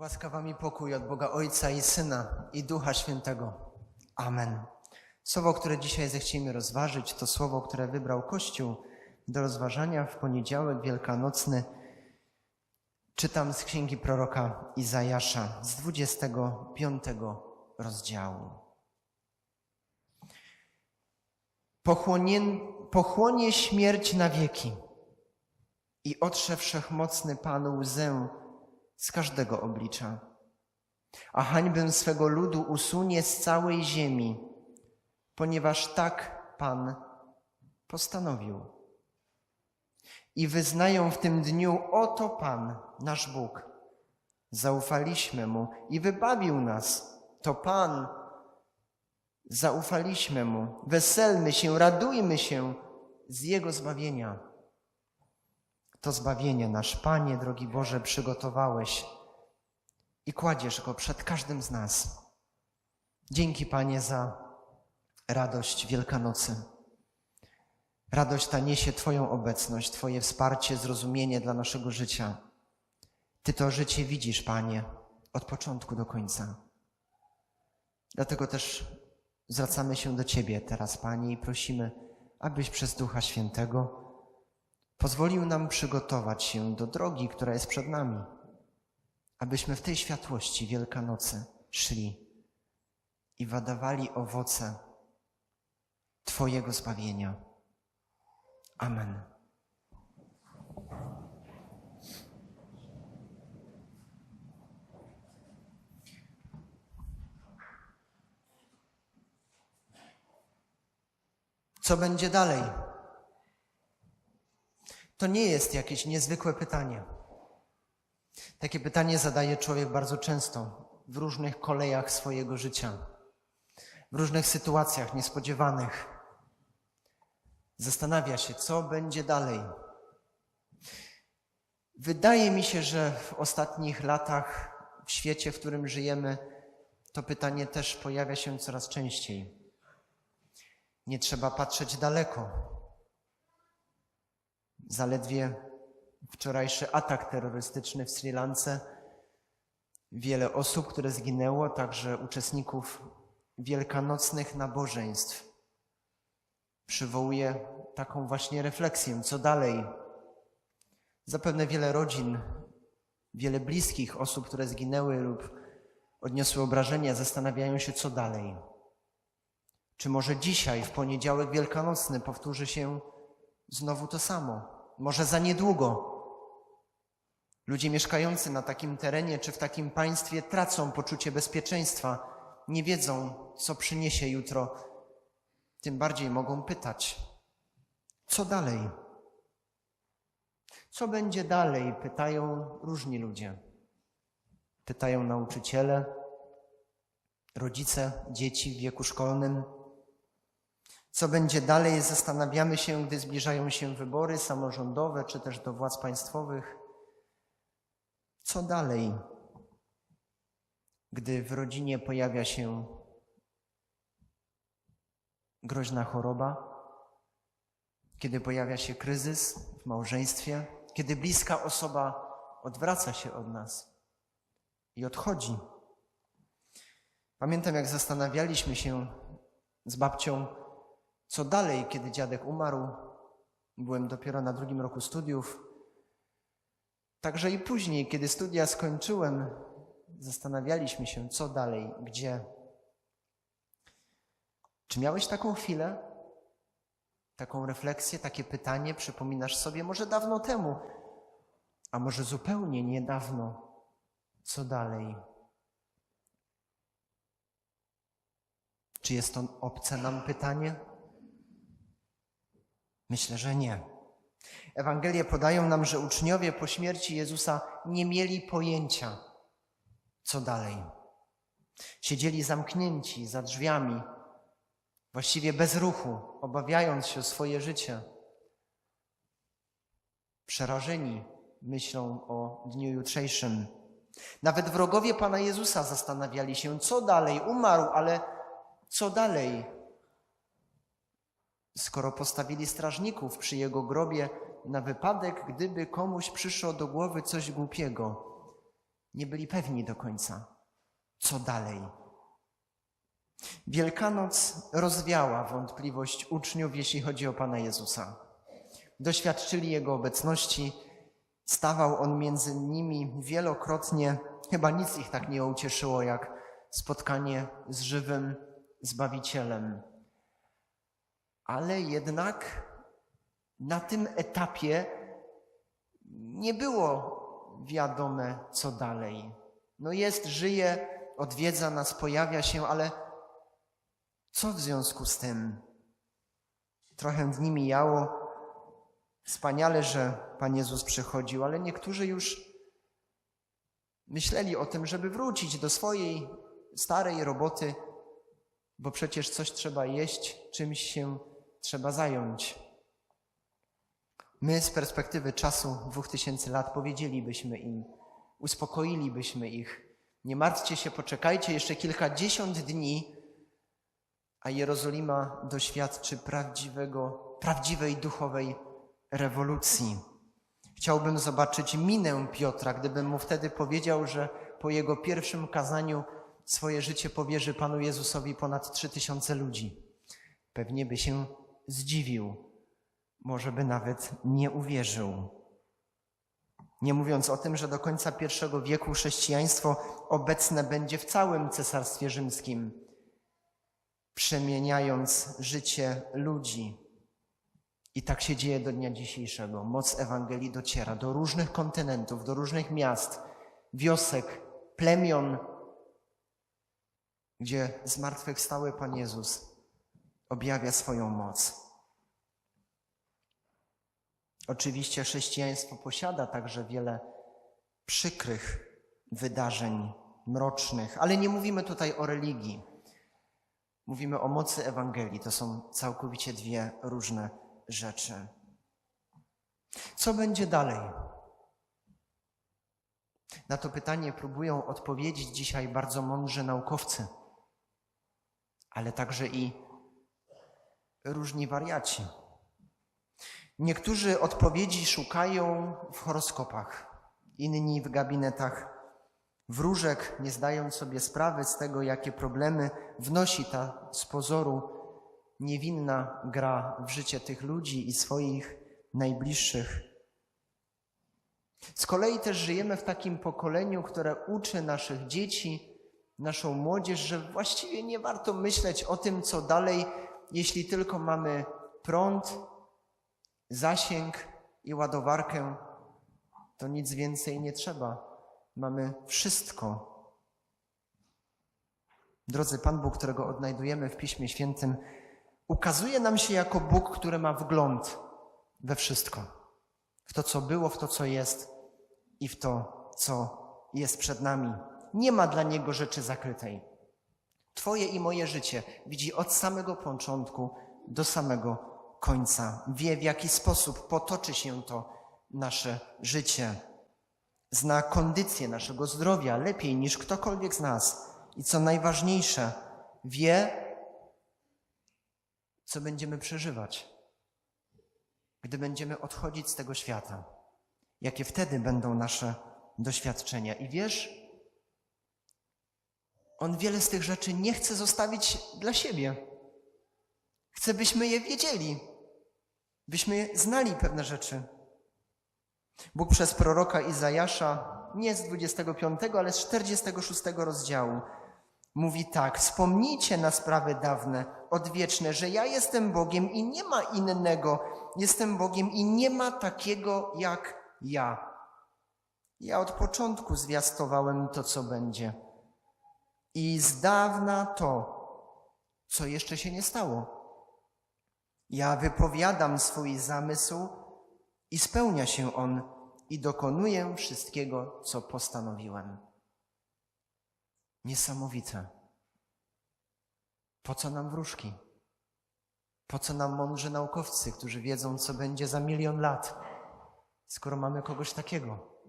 Łaska wam i pokój od Boga Ojca i Syna i Ducha Świętego. Amen. Słowo, które dzisiaj zechciemy rozważyć, to słowo, które wybrał Kościół do rozważania w poniedziałek wielkanocny. Czytam z księgi proroka Izajasza z 25 rozdziału. Pochłonie, pochłonie śmierć na wieki i otrze wszechmocny Pan łzę z każdego oblicza, a hańbę swego ludu usunie z całej ziemi, ponieważ tak Pan postanowił. I wyznają w tym dniu, oto Pan, nasz Bóg. Zaufaliśmy Mu i wybawił nas. To Pan. Zaufaliśmy Mu. Weselmy się, radujmy się z Jego zbawienia. To zbawienie nasz Panie, drogi Boże, przygotowałeś i kładziesz go przed każdym z nas. Dzięki Panie za radość Wielkanocy. Radość ta niesie Twoją obecność, Twoje wsparcie, zrozumienie dla naszego życia. Ty to życie widzisz, Panie, od początku do końca. Dlatego też zwracamy się do Ciebie teraz, Panie, i prosimy, abyś przez Ducha Świętego pozwolił nam przygotować się do drogi, która jest przed nami, abyśmy w tej światłości Wielkanocy szli i wadawali owoce Twojego zbawienia. Amen. Co będzie dalej? To nie jest jakieś niezwykłe pytanie. Takie pytanie zadaje człowiek bardzo często w różnych kolejach swojego życia, w różnych sytuacjach niespodziewanych. Zastanawia się, co będzie dalej. Wydaje mi się, że w ostatnich latach w świecie, w którym żyjemy, to pytanie też pojawia się coraz częściej. Nie trzeba patrzeć daleko. Zaledwie wczorajszy atak terrorystyczny w Sri Lance, wiele osób, które zginęło, także uczestników wielkanocnych nabożeństw, przywołuje taką właśnie refleksję, co dalej. Zapewne wiele rodzin, wiele bliskich osób, które zginęły lub odniosły obrażenia, zastanawiają się, co dalej. Czy może dzisiaj, w poniedziałek wielkanocny, powtórzy się znowu to samo? Może za niedługo. Ludzie mieszkający na takim terenie czy w takim państwie tracą poczucie bezpieczeństwa, nie wiedzą, co przyniesie jutro. Tym bardziej mogą pytać, co dalej? Co będzie dalej? Pytają różni ludzie. Pytają nauczyciele, rodzice, dzieci w wieku szkolnym. Co będzie dalej, zastanawiamy się, gdy zbliżają się wybory samorządowe czy też do władz państwowych. Co dalej, gdy w rodzinie pojawia się groźna choroba, kiedy pojawia się kryzys w małżeństwie, kiedy bliska osoba odwraca się od nas i odchodzi. Pamiętam, jak zastanawialiśmy się z babcią, co dalej, kiedy dziadek umarł. Byłem dopiero na drugim roku studiów. Także i później, kiedy studia skończyłem, zastanawialiśmy się, co dalej, gdzie. Czy miałeś taką chwilę, taką refleksję, takie pytanie, przypominasz sobie może dawno temu, a może zupełnie niedawno, co dalej? Czy jest to obce nam pytanie? Myślę, że nie. Ewangelie podają nam, że uczniowie po śmierci Jezusa nie mieli pojęcia, co dalej. Siedzieli zamknięci za drzwiami, właściwie bez ruchu, obawiając się o swoje życie. Przerażeni myślą o dniu jutrzejszym. Nawet wrogowie Pana Jezusa zastanawiali się, co dalej. Umarł, ale co dalej? Skoro postawili strażników przy jego grobie na wypadek, gdyby komuś przyszło do głowy coś głupiego. nie byli pewni do końca, co dalej. Wielkanoc rozwiała wątpliwość uczniów, jeśli chodzi o Pana Jezusa. Doświadczyli Jego obecności, stawał On między nimi wielokrotnie. Chyba nic ich tak nie ucieszyło, jak spotkanie z żywym Zbawicielem. Ale jednak na tym etapie nie było wiadome, co dalej. No jest, żyje, odwiedza nas, pojawia się, ale co w związku z tym? Trochę dni mijało. Wspaniale, że Pan Jezus przychodził, ale niektórzy już myśleli o tym, żeby wrócić do swojej starej roboty, bo przecież coś trzeba jeść, czymś się trzeba zająć. My z perspektywy czasu dwóch tysięcy lat powiedzielibyśmy im, uspokoilibyśmy ich. Nie martwcie się, poczekajcie jeszcze kilkadziesiąt dni, a Jerozolima doświadczy prawdziwego, prawdziwej duchowej rewolucji. Chciałbym zobaczyć minę Piotra, gdybym mu wtedy powiedział, że po jego pierwszym kazaniu swoje życie powierzy Panu Jezusowi ponad trzy tysiące ludzi. Pewnie by się zdziwił, może by nawet nie uwierzył. Nie mówiąc o tym, że do końca I wieku chrześcijaństwo obecne będzie w całym Cesarstwie Rzymskim, przemieniając życie ludzi. I tak się dzieje do dnia dzisiejszego. Moc Ewangelii dociera do różnych kontynentów, do różnych miast, wiosek, plemion, gdzie zmartwychwstały Pan Jezus objawia swoją moc. Oczywiście chrześcijaństwo posiada także wiele przykrych wydarzeń, mrocznych, ale nie mówimy tutaj o religii. Mówimy o mocy Ewangelii. To są całkowicie dwie różne rzeczy. Co będzie dalej? Na to pytanie próbują odpowiedzieć dzisiaj bardzo mądrzy naukowcy, ale także i różni wariaci. Niektórzy odpowiedzi szukają w horoskopach, inni w gabinetach wróżek, nie zdając sobie sprawy z tego, jakie problemy wnosi ta z pozoru niewinna gra w życie tych ludzi i swoich najbliższych. Z kolei też żyjemy w takim pokoleniu, które uczy naszych dzieci, naszą młodzież, że właściwie nie warto myśleć o tym, co dalej, jeśli tylko mamy prąd, zasięg i ładowarkę, to nic więcej nie trzeba. Mamy wszystko. Drodzy, Pan Bóg, którego odnajdujemy w Piśmie Świętym, ukazuje nam się jako Bóg, który ma wgląd we wszystko. W to, co było, w to, co jest i w to, co jest przed nami. Nie ma dla Niego rzeczy zakrytej. Twoje i moje życie widzi od samego początku do samego końca. Wie, w jaki sposób potoczy się to nasze życie. Zna kondycję naszego zdrowia lepiej niż ktokolwiek z nas. I co najważniejsze, wie, co będziemy przeżywać, gdy będziemy odchodzić z tego świata. Jakie wtedy będą nasze doświadczenia. I wiesz, on wiele z tych rzeczy nie chce zostawić dla siebie. Chce, byśmy je wiedzieli, byśmy znali pewne rzeczy. Bóg przez proroka Izajasza, nie z 25, ale z 46 rozdziału, mówi tak: Wspomnijcie na sprawy dawne, odwieczne, że ja jestem Bogiem i nie ma innego. Jestem Bogiem i nie ma takiego jak ja. Ja od początku zwiastowałem to, co będzie. I z dawna to, co jeszcze się nie stało. Ja wypowiadam swój zamysł i spełnia się on i dokonuję wszystkiego, co postanowiłem. Niesamowite. Po co nam wróżki? Po co nam mądrzy naukowcy, którzy wiedzą, co będzie za milion lat, skoro mamy kogoś takiego?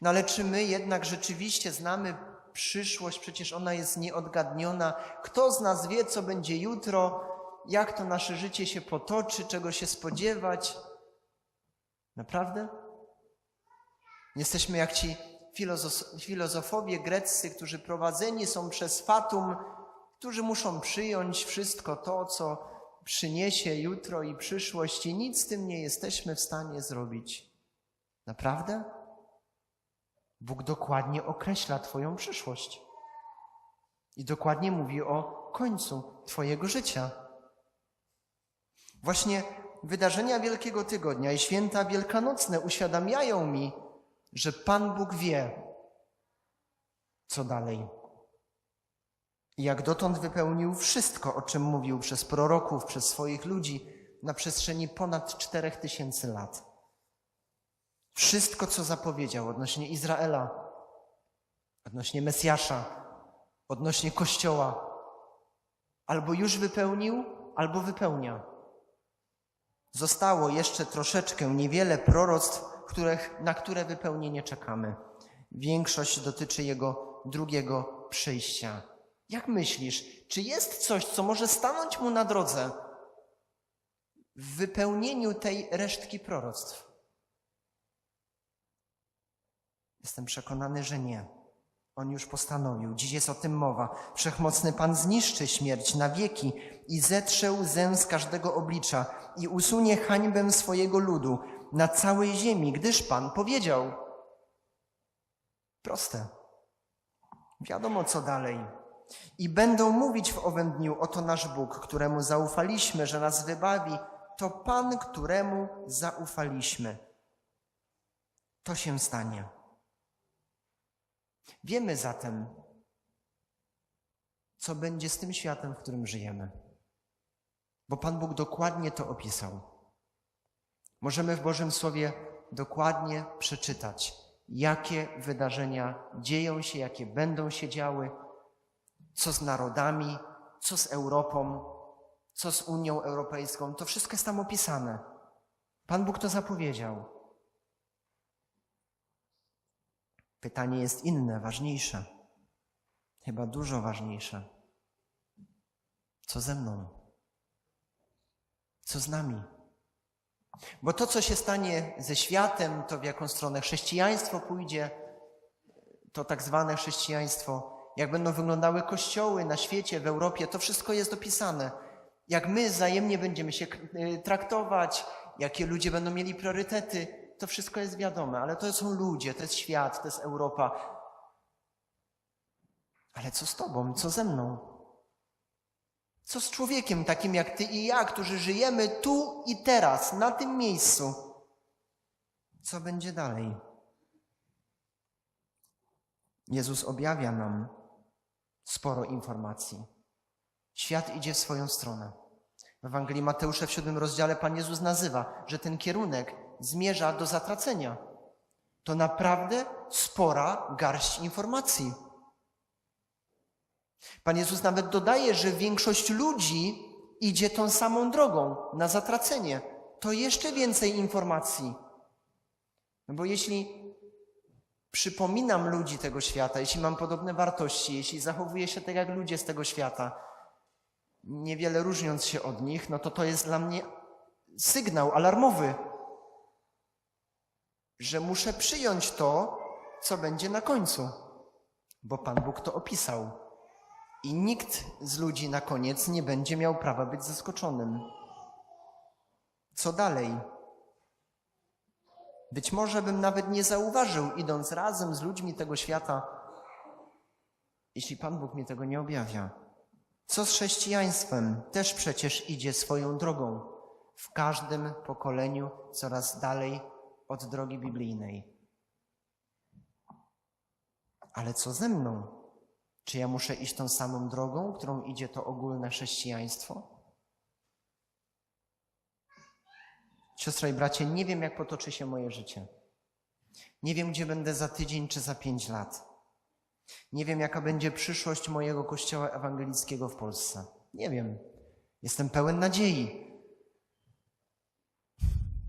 No ale czy my jednak rzeczywiście znamy przyszłość? Przecież ona jest nieodgadniona. Kto z nas wie, co będzie jutro? Jak to nasze życie się potoczy? Czego się spodziewać? Naprawdę? Jesteśmy jak ci filozofowie greccy, którzy prowadzeni są przez fatum, którzy muszą przyjąć wszystko to, co przyniesie jutro i przyszłość, i nic z tym nie jesteśmy w stanie zrobić. Naprawdę? Bóg dokładnie określa Twoją przyszłość i dokładnie mówi o końcu Twojego życia. Właśnie wydarzenia Wielkiego Tygodnia i święta wielkanocne uświadamiają mi, że Pan Bóg wie, co dalej. Jak dotąd wypełnił wszystko, o czym mówił przez proroków, przez swoich ludzi na przestrzeni ponad czterech tysięcy lat. Wszystko, co zapowiedział odnośnie Izraela, odnośnie Mesjasza, odnośnie Kościoła, albo już wypełnił, albo wypełnia. Zostało jeszcze troszeczkę, niewiele proroctw, których, na które wypełnienie czekamy. Większość dotyczy Jego drugiego przyjścia. Jak myślisz, czy jest coś, co może stanąć Mu na drodze w wypełnieniu tej resztki proroctw? Jestem przekonany, że nie. On już postanowił. Dziś jest o tym mowa. Wszechmocny Pan zniszczy śmierć na wieki i zetrze łzę z każdego oblicza i usunie hańbę swojego ludu na całej ziemi, gdyż Pan powiedział. Proste. Wiadomo, co dalej. I będą mówić w owym dniu, oto nasz Bóg, któremu zaufaliśmy, że nas wybawi, to Pan, któremu zaufaliśmy. To się stanie. Wiemy zatem, co będzie z tym światem, w którym żyjemy. Bo Pan Bóg dokładnie to opisał. Możemy w Bożym Słowie dokładnie przeczytać, jakie wydarzenia dzieją się, jakie będą się działy, co z narodami, co z Europą, co z Unią Europejską. To wszystko jest tam opisane. Pan Bóg to zapowiedział. Pytanie jest inne, ważniejsze. Chyba dużo ważniejsze. Co ze mną? Co z nami? Bo to, co się stanie ze światem, to w jaką stronę chrześcijaństwo pójdzie, to tak zwane chrześcijaństwo, jak będą wyglądały kościoły na świecie, w Europie, to wszystko jest opisane. Jak my wzajemnie będziemy się y, traktować, jakie ludzie będą mieli priorytety, to wszystko jest wiadome, ale to są ludzie, to jest świat, to jest Europa. Ale co z Tobą, co ze mną? Co z człowiekiem takim jak Ty i ja, którzy żyjemy tu i teraz, na tym miejscu? Co będzie dalej? Jezus objawia nam sporo informacji. Świat idzie w swoją stronę. W Ewangelii Mateusza w siódmym rozdziale Pan Jezus nazywa, że ten kierunek zmierza do zatracenia. To naprawdę spora garść informacji. Pan Jezus nawet dodaje, że większość ludzi idzie tą samą drogą na zatracenie. To jeszcze więcej informacji. No bo jeśli przypominam ludzi tego świata, jeśli mam podobne wartości, jeśli zachowuję się tak jak ludzie z tego świata, niewiele różniąc się od nich, no to to jest dla mnie sygnał alarmowy, że muszę przyjąć to, co będzie na końcu, bo Pan Bóg to opisał. I nikt z ludzi na koniec nie będzie miał prawa być zaskoczonym. Co dalej? Być może bym nawet nie zauważył, idąc razem z ludźmi tego świata, jeśli Pan Bóg mi tego nie objawia. Co z chrześcijaństwem? Też przecież idzie swoją drogą. W każdym pokoleniu coraz dalej od drogi biblijnej. Ale co ze mną? Czy ja muszę iść tą samą drogą, którą idzie to ogólne chrześcijaństwo? Siostro i bracie, nie wiem, jak potoczy się moje życie. Nie wiem, gdzie będę za tydzień czy za pięć lat. Nie wiem, jaka będzie przyszłość mojego kościoła ewangelickiego w Polsce. Nie wiem. Jestem pełen nadziei.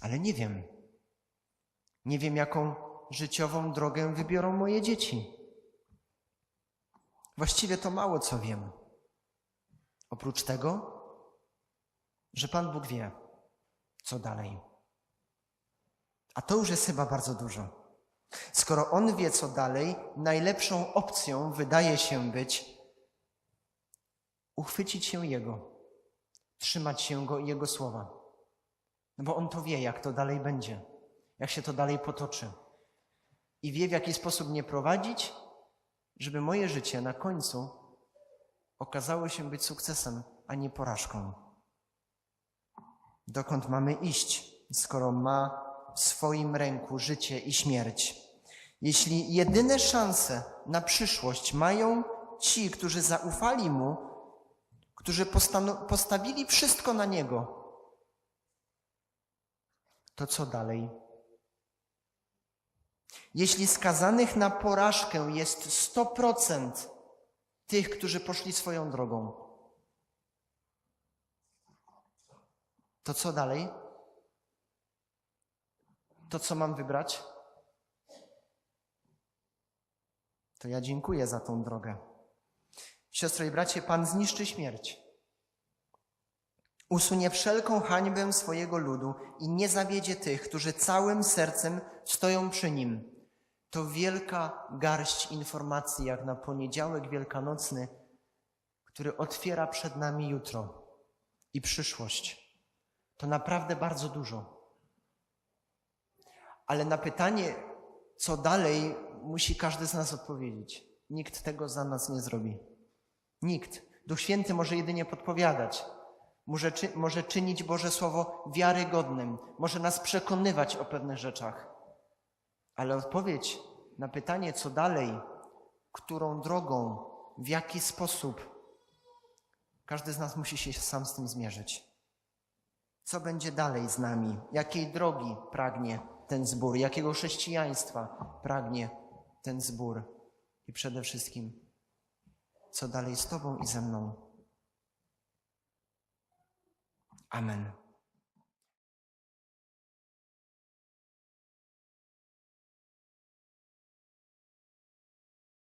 Ale nie wiem. Nie wiem, jaką życiową drogę wybiorą moje dzieci. Właściwie to mało co wiem. Oprócz tego, że Pan Bóg wie, co dalej. A to już jest chyba bardzo dużo. Skoro on wie, co dalej, najlepszą opcją wydaje się być uchwycić się Jego, trzymać się Go i Jego słowa. No bo on to wie, jak to dalej będzie, jak się to dalej potoczy. I wie, w jaki sposób mnie prowadzić, żeby moje życie na końcu okazało się być sukcesem, a nie porażką. Dokąd mamy iść, skoro ma w swoim ręku życie i śmierć? Jeśli jedyne szanse na przyszłość mają ci, którzy zaufali mu, którzy postawili wszystko na niego, to co dalej? Jeśli skazanych na porażkę jest 100% tych, którzy poszli swoją drogą, to co dalej? To co mam wybrać? To ja dziękuję za tą drogę. Siostro i bracie, Pan zniszczy śmierć. Usunie wszelką hańbę swojego ludu i nie zawiedzie tych, którzy całym sercem stoją przy nim. To wielka garść informacji, jak na poniedziałek wielkanocny, który otwiera przed nami jutro i przyszłość. To naprawdę bardzo dużo. Ale na pytanie, co dalej, musi każdy z nas odpowiedzieć. Nikt tego za nas nie zrobi. Nikt. Duch Święty może jedynie podpowiadać. Może, czy, może czynić Boże Słowo wiarygodnym. Może nas przekonywać o pewnych rzeczach. Ale odpowiedź na pytanie, co dalej, którą drogą, w jaki sposób, każdy z nas musi się sam z tym zmierzyć. Co będzie dalej z nami? Jakiej drogi pragnie ten zbór? Jakiego chrześcijaństwa pragnie ten zbór? I przede wszystkim, co dalej z Tobą i ze mną? Amen.